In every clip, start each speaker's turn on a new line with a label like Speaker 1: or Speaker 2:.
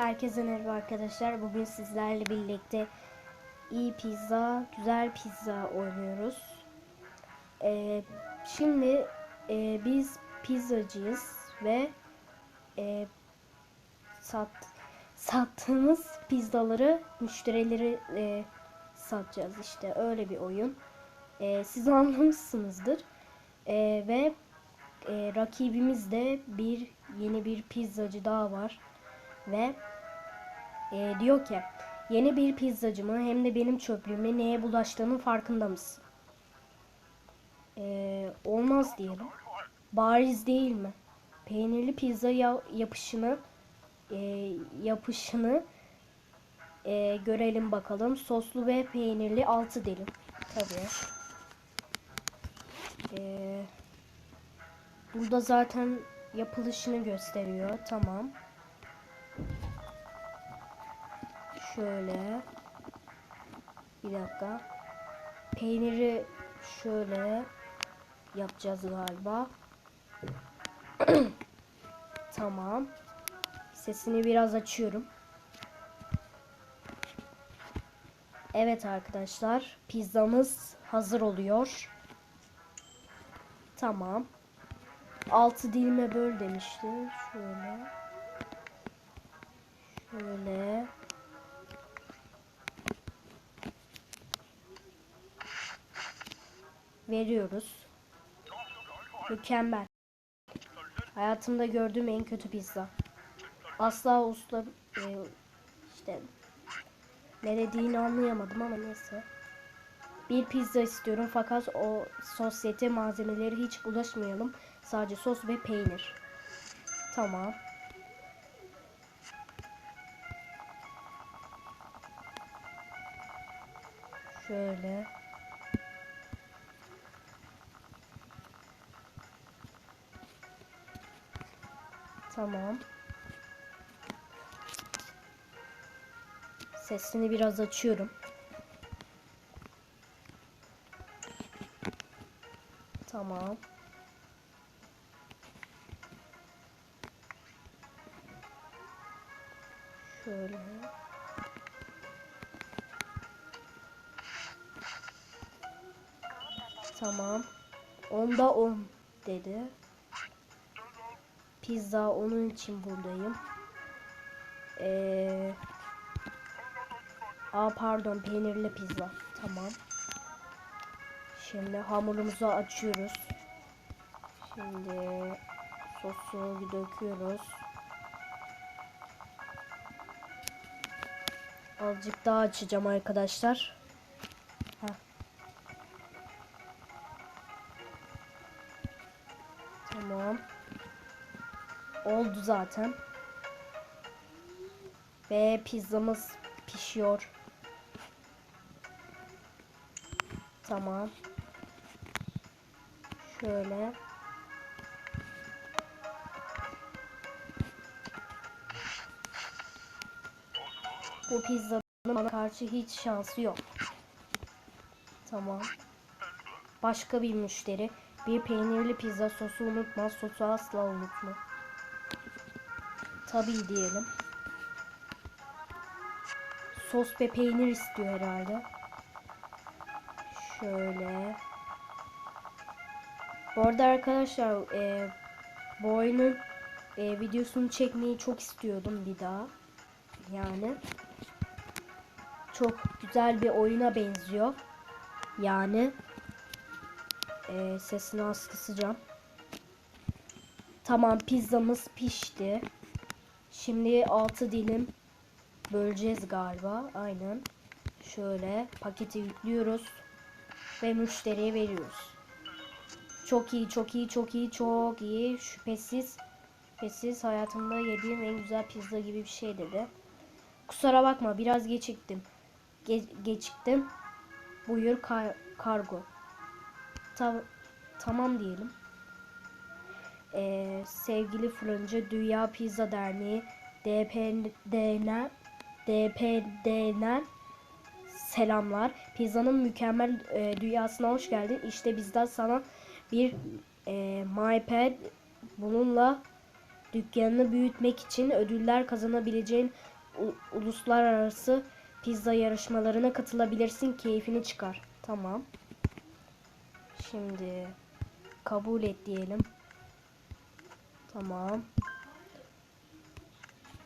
Speaker 1: Herkese merhaba arkadaşlar. Bugün sizlerle birlikte iyi pizza, güzel pizza oynuyoruz. Ee, şimdi e, biz pizzacıyız ve e, sat, sattığımız pizzaları müşterileri e, satacağız işte öyle bir oyun. E, siz anlamışsınızdır. E, ve e, rakibimiz bir yeni bir pizzacı daha var ve e, diyor ki yeni bir pizzacımı hem de benim çöplüğüme neye bulaştığının farkında mısın? E, olmaz diyelim. Bariz değil mi? Peynirli pizza ya- yapışını e, yapışını e, görelim bakalım. Soslu ve peynirli altı dilim. Tabii. E, burada zaten yapılışını gösteriyor. Tamam. Şöyle. Bir dakika. Peyniri şöyle yapacağız galiba. tamam. Sesini biraz açıyorum. Evet arkadaşlar. Pizzamız hazır oluyor. Tamam. Altı dilime böl demişti. Şöyle. Şöyle. Veriyoruz. Mükemmel. Hayatımda gördüğüm en kötü pizza. Asla usta e, işte ne dediğini anlayamadım ama neyse. Bir pizza istiyorum fakat o sosyete malzemeleri hiç bulaşmayalım. Sadece sos ve peynir. Tamam. Şöyle. Tamam. Sesini biraz açıyorum. Tamam. Şöyle. Tamam. Onda 10 dedi. Pizza onun için buradayım. Ee, aa pardon peynirli pizza. Tamam. Şimdi hamurumuzu açıyoruz. Şimdi sosu döküyoruz. Azıcık daha açacağım arkadaşlar. Heh. Tamam. Oldu zaten. Ve pizzamız pişiyor. Tamam. Şöyle. Bu pizzanın bana karşı hiç şansı yok. Tamam. Başka bir müşteri. Bir peynirli pizza sosu unutma. Sosu asla unutma. Tabii diyelim. Sos ve peynir istiyor herhalde. Şöyle. Bu arada arkadaşlar e, bu oyunun e, videosunu çekmeyi çok istiyordum bir daha. Yani. Çok güzel bir oyuna benziyor. Yani. E, sesini az kısacağım. Tamam pizzamız pişti. Şimdi 6 dilim böleceğiz galiba. Aynen. Şöyle paketi yüklüyoruz ve müşteriye veriyoruz. Çok iyi, çok iyi, çok iyi, çok iyi. Şüphesiz, şüphesiz hayatımda yediğim en güzel pizza gibi bir şey dedi. Kusura bakma, biraz geciktim. Ge geciktim. Buyur kar kargo. Ta tamam diyelim. Ee, sevgili fırıncı Dünya Pizza Derneği DPD'den DPD'den selamlar. Pizzanın mükemmel e, dünyasına hoş geldin. İşte bizden sana bir e, MyPad bununla Dükkanını büyütmek için ödüller kazanabileceğin uluslararası pizza yarışmalarına katılabilirsin. Keyfini çıkar. Tamam. Şimdi kabul et diyelim. Tamam.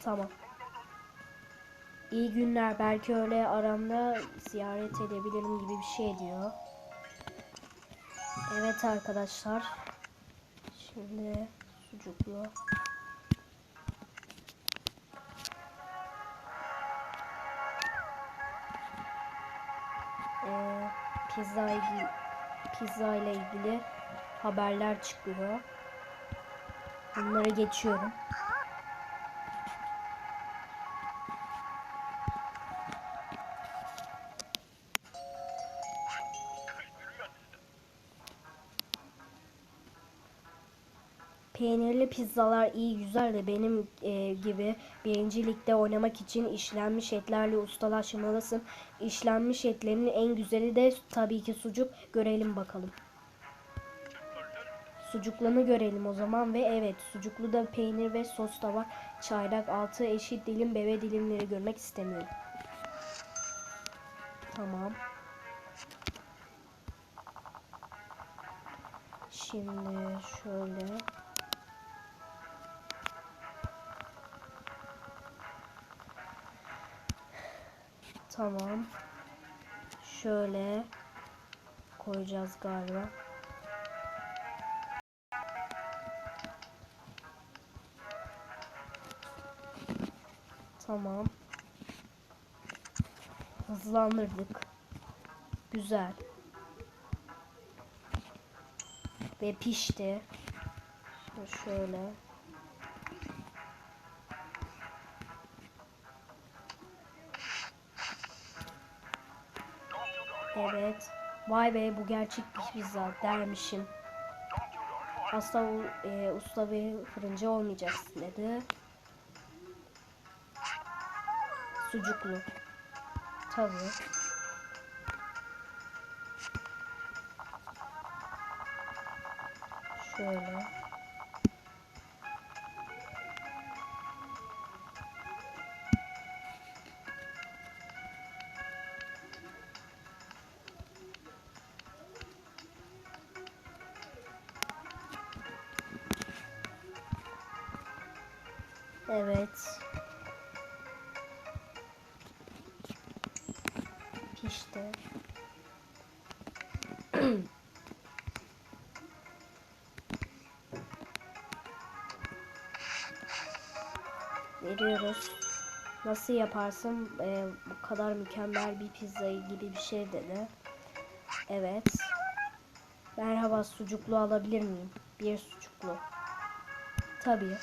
Speaker 1: Tamam. İyi günler. Belki öyle aramda ziyaret edebilirim gibi bir şey diyor. Evet arkadaşlar. Şimdi sucuklu. Ee, pizza pizza ile ilgili haberler çıkıyor. Bunları geçiyorum. Peynirli pizzalar iyi güzel de benim e, gibi birinci ligde oynamak için işlenmiş etlerle ustalaşmalısın. İşlenmiş etlerin en güzeli de tabii ki sucuk. Görelim bakalım. Sucuklarını görelim o zaman ve evet sucuklu da peynir ve sos da var. Çayrak altı eşit dilim bebe dilimleri görmek istemiyorum. Tamam. Şimdi şöyle. Tamam. Şöyle koyacağız galiba. Tamam. Hızlandırdık. Güzel. Ve pişti. Şimdi şöyle. Evet. Vay be bu gerçek bir pizza dermişim. Asla e, usta ve fırıncı olmayacaksın dedi. Sucuklu. Tabii. Şöyle. Evet. Pişti. Veriyoruz. Nasıl yaparsın e, bu kadar mükemmel bir pizzayı gibi bir şey dedi. Evet. Merhaba sucuklu alabilir miyim? Bir sucuklu. Tabii.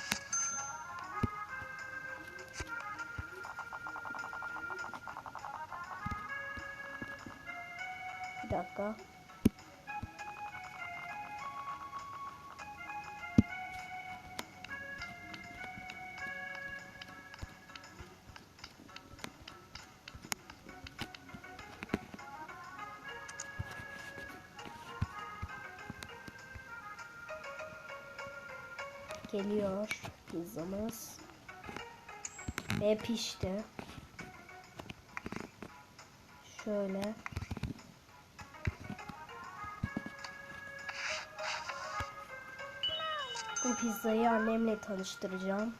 Speaker 1: Dakika. Geliyor pizzamız. Ve pişti. Şöyle. Pizzayı annemle tanıştıracağım.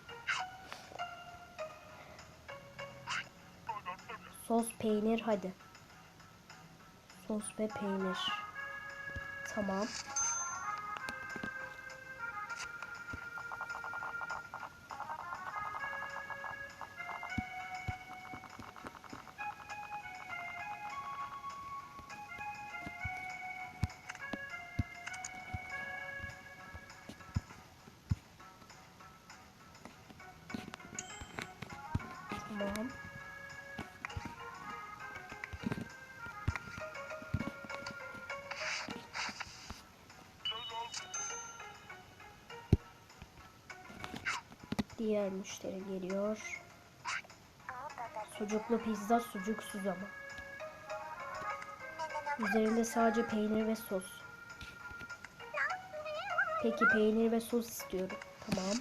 Speaker 1: Sos peynir hadi. Sos ve peynir. Tamam. Diğer müşteri geliyor. Sucuklu pizza sucuksuz ama. Üzerinde sadece peynir ve sos. Peki peynir ve sos istiyorum. Tamam.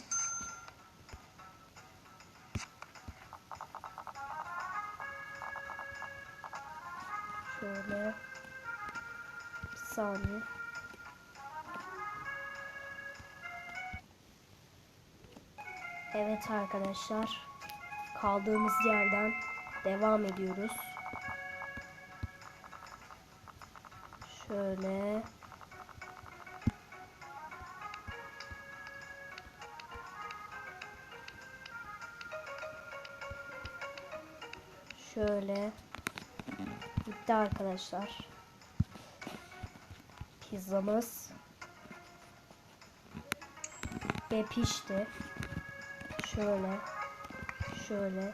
Speaker 1: Şöyle. Bir saniye. Evet arkadaşlar. Kaldığımız yerden devam ediyoruz. Şöyle. Şöyle. Bitti arkadaşlar. Pizzamız. Ve pişti. Şöyle. Şöyle.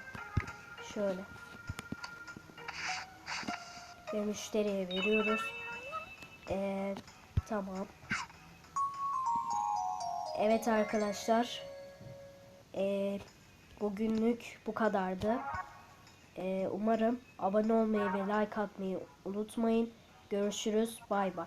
Speaker 1: Şöyle. Ve müşteriye veriyoruz. Ee, tamam. Evet arkadaşlar. Ee, bugünlük bu kadardı. Ee, umarım abone olmayı ve like atmayı unutmayın. Görüşürüz. Bay bay.